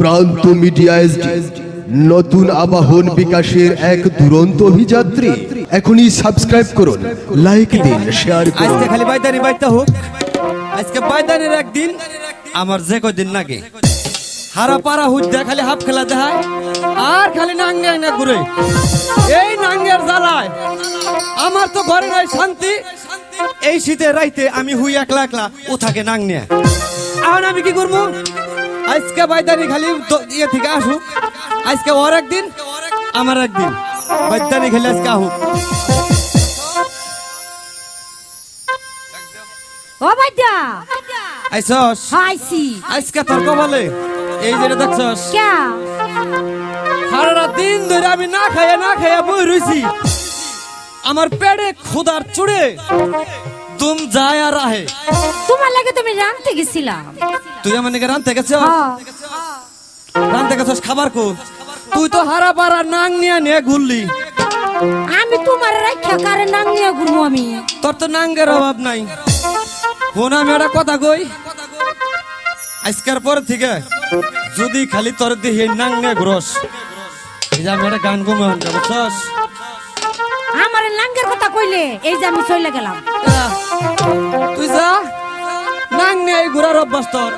প্রান্ত media SD নতুন আবাহন বিকাশের এক দুরন্ত অভিযাত্রী। এখনই সাবস্ক্রাইব করুন লাইক দিন শেয়ার করুন। আজকে খালি বাইদানি বাইতে হোক। আজকে বাইদানির একদিন, আমার যে কদিন লাগে। হারা পারা হুদ্দা খালি হাফ খেলা দেখায়। আর খালি নাঙ্গে না ঘুরে। এই নাঙ্গের জ্বালায়। আমার তো ঘরে নাই শান্তি। এই শীতে রাইতে আমি হুই একলা একলা ও থাকে নাং এখন আমি কি করব? আজকে বাইদানি খালি ইয়ে থেকে আসুক। আজকে ওর একদিন আমার একদিন। বাইদানি খালি আজকে আহুক ও বাইদা। আইসস? হাইছি আজকে তোর কপালে। এই যেটা দেখছস? ক্যা সারা দিন ধরে আমি না খাইয়া না খাইয়া বই রইছি। আমার পেটে খোদার চুড়ে। তুম যায় আর আহে তোমার লাগে তুমি রানতে গেছিলাম তুই আমার নাকি রানতে গেছ হ্যাঁ। রানতে গেছস খাবার কো? তুই তো হারা পারা নাং নিয়ে নিয়ে ঘুরলি। আমি তোমার রাখা কারে নাং নিয়ে ঘুরবো আমি? তোর তো নাঙ্গের অভাব নাই। ফোন আমি একটা কথা কই? আজকের পর থেকে যদি খালি তোর দিহি নাঙ্গে ঘুরস এই যে আমি একটা গান গুমে বুঝছস? আমার লাঙ্গের কথা কইলে এই যে আমি চলে গেলাম। তুই যা। নাং নেই ঘোরার অভ্যাস তোর।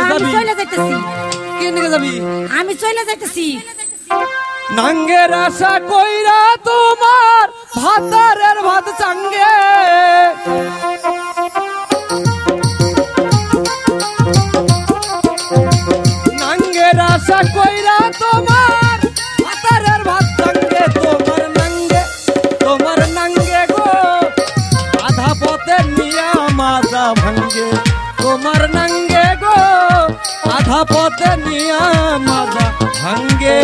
আমি চলে যাইতেছি। কে নিকে যাবি? আমি চলে যাইতেছি। নাঙ্গের আশা কইরা তোমার ভাতারের ভাত চাঙ্গে। নাঙ্গের আশা কইরা তোমার পথে নিয়া মাজা ভাঙ্গে।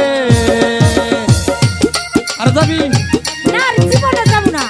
আর যাবি না জীবনে যাব না।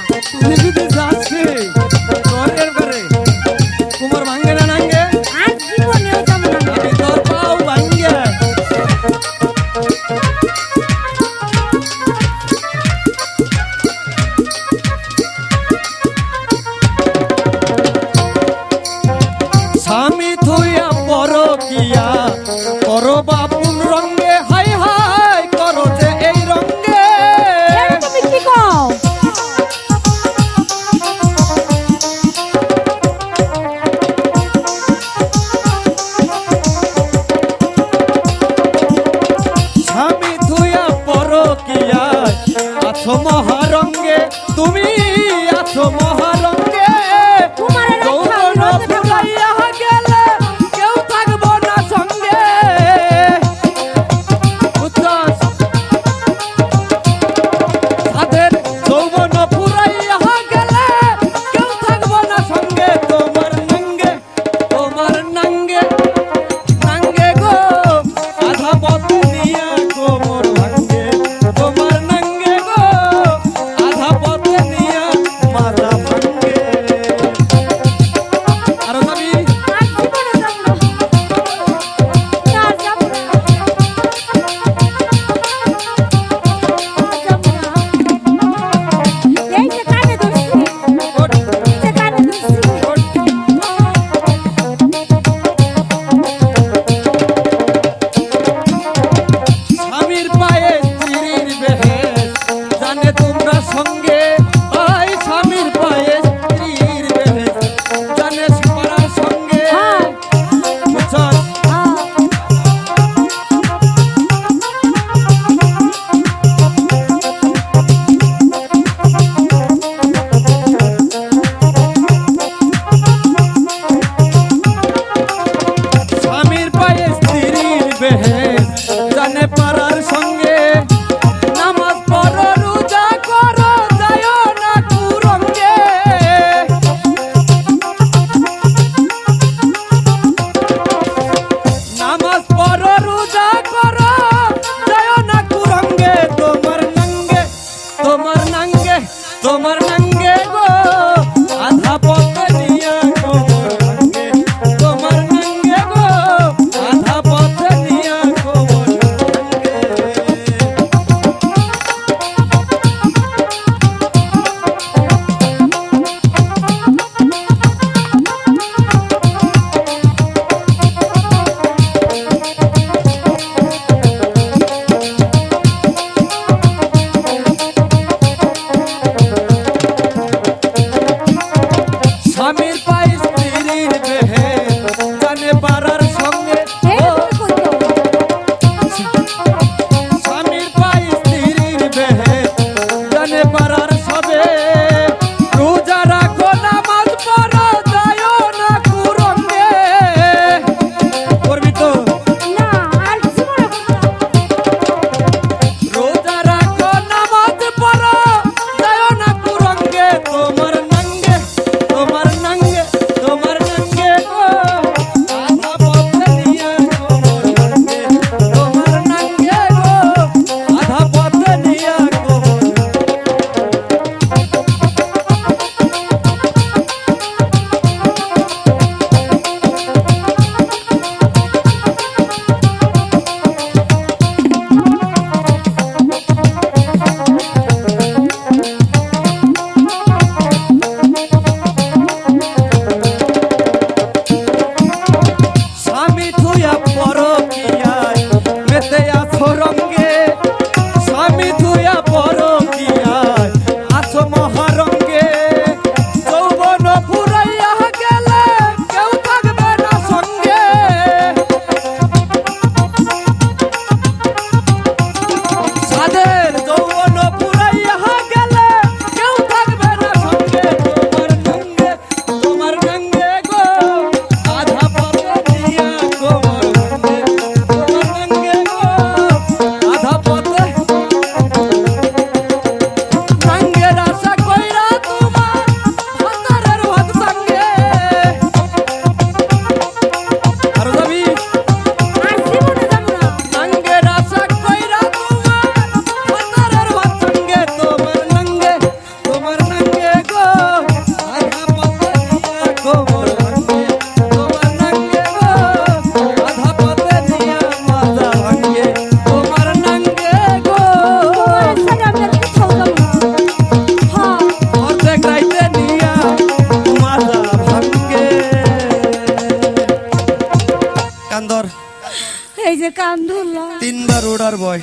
যে কান ধরলাম তিনবার ওড়ার বয়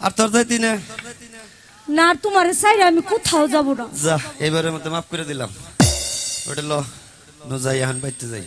আর তোর তাই তিনে না তোমার সাইড আমি কোথাও যাব না। যা এবারে মতো মাফ করে দিলাম। ওটা ল যাই এখন বাইতে যাই।